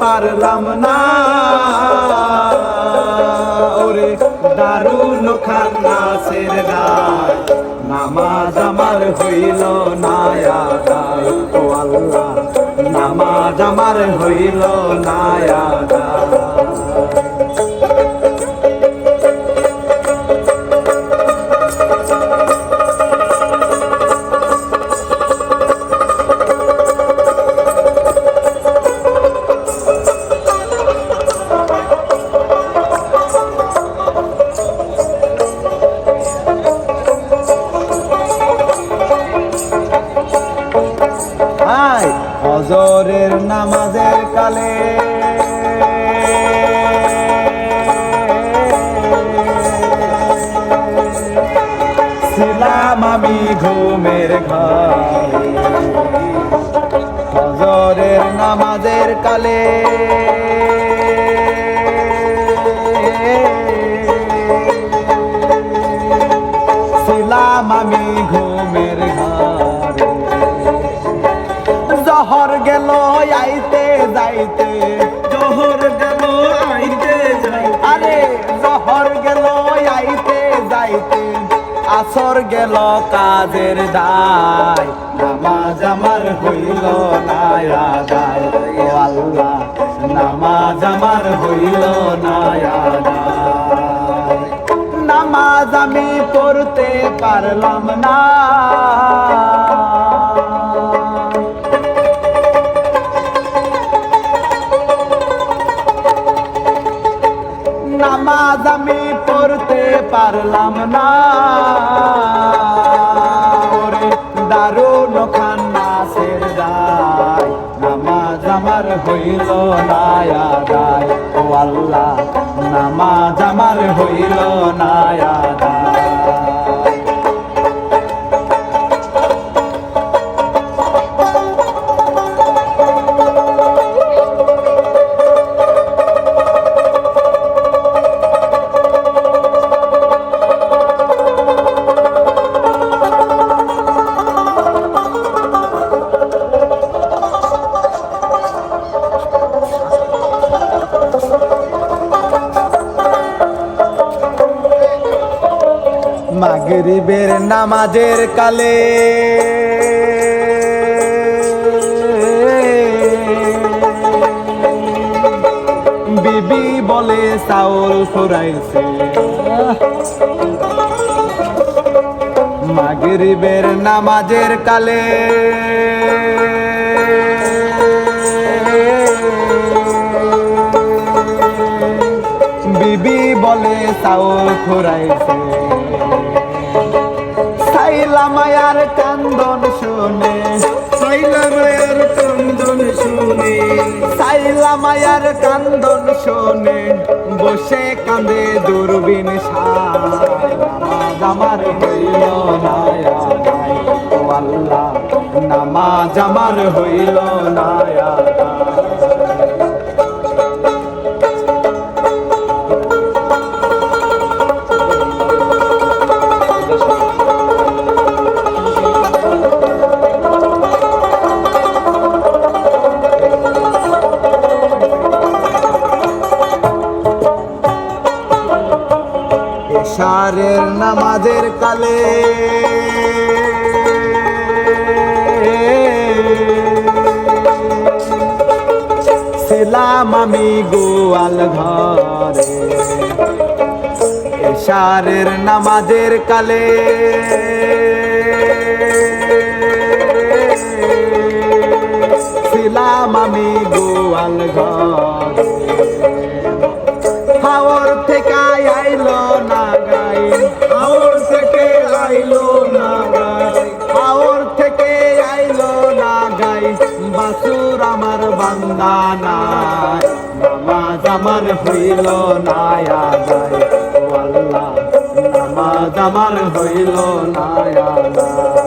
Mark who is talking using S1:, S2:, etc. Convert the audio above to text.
S1: পারলাম না। ওরে দারুণ খান্নাসের গায়, নামাজ আমার হইল না ও আল্লাহ, নামাজ আমার হইল না হাই হজরের নামাজের কালে। ছিলাম আমি ঘুমের ঘর। ফজরের নামাজের কালে। আসর গেল কাজের দায়। নামাজ আমার হইল না নামাজ আমার হইল না নামাজ আমি পড়তে পারলাম না। নামাজ আমি পড়তে পারলাম না। ওরে দারুণ খান্নাসের দায়। নামাজ আমার হইল না আদায়। ও আল্লাহ, নামাজ আমার হইল না আদায়। মাগরিবের নামাজের কালে। বিবি বলে চাউল ফুরাইছে। মাগরিবের নামাজের কালে। বিবি বলে চাউল ফুরাইছে। মায়ার কান্দন শুনে।
S2: সাইলা মায়ের কান্দন শুনে।
S1: সাইলা মায়ার কান্দন শুনে। বসে কান্দে দূরবীন নামাজ আমার হইল না আদায়। ও আল্লাহ নামাজ আমার হইল না এশারের নামাজের কালে। ছিলাম আমি গোয়াল ঘরে। এশারের নামাজের কালে। ছিলাম আমি গোয়াল ঘরে। থেকে আমার বান্দা নাই। নামাজ আমার হইল না আদায় ও আল্লাহ, নামাজ আমার হইল না আদায় ও আল্লাহ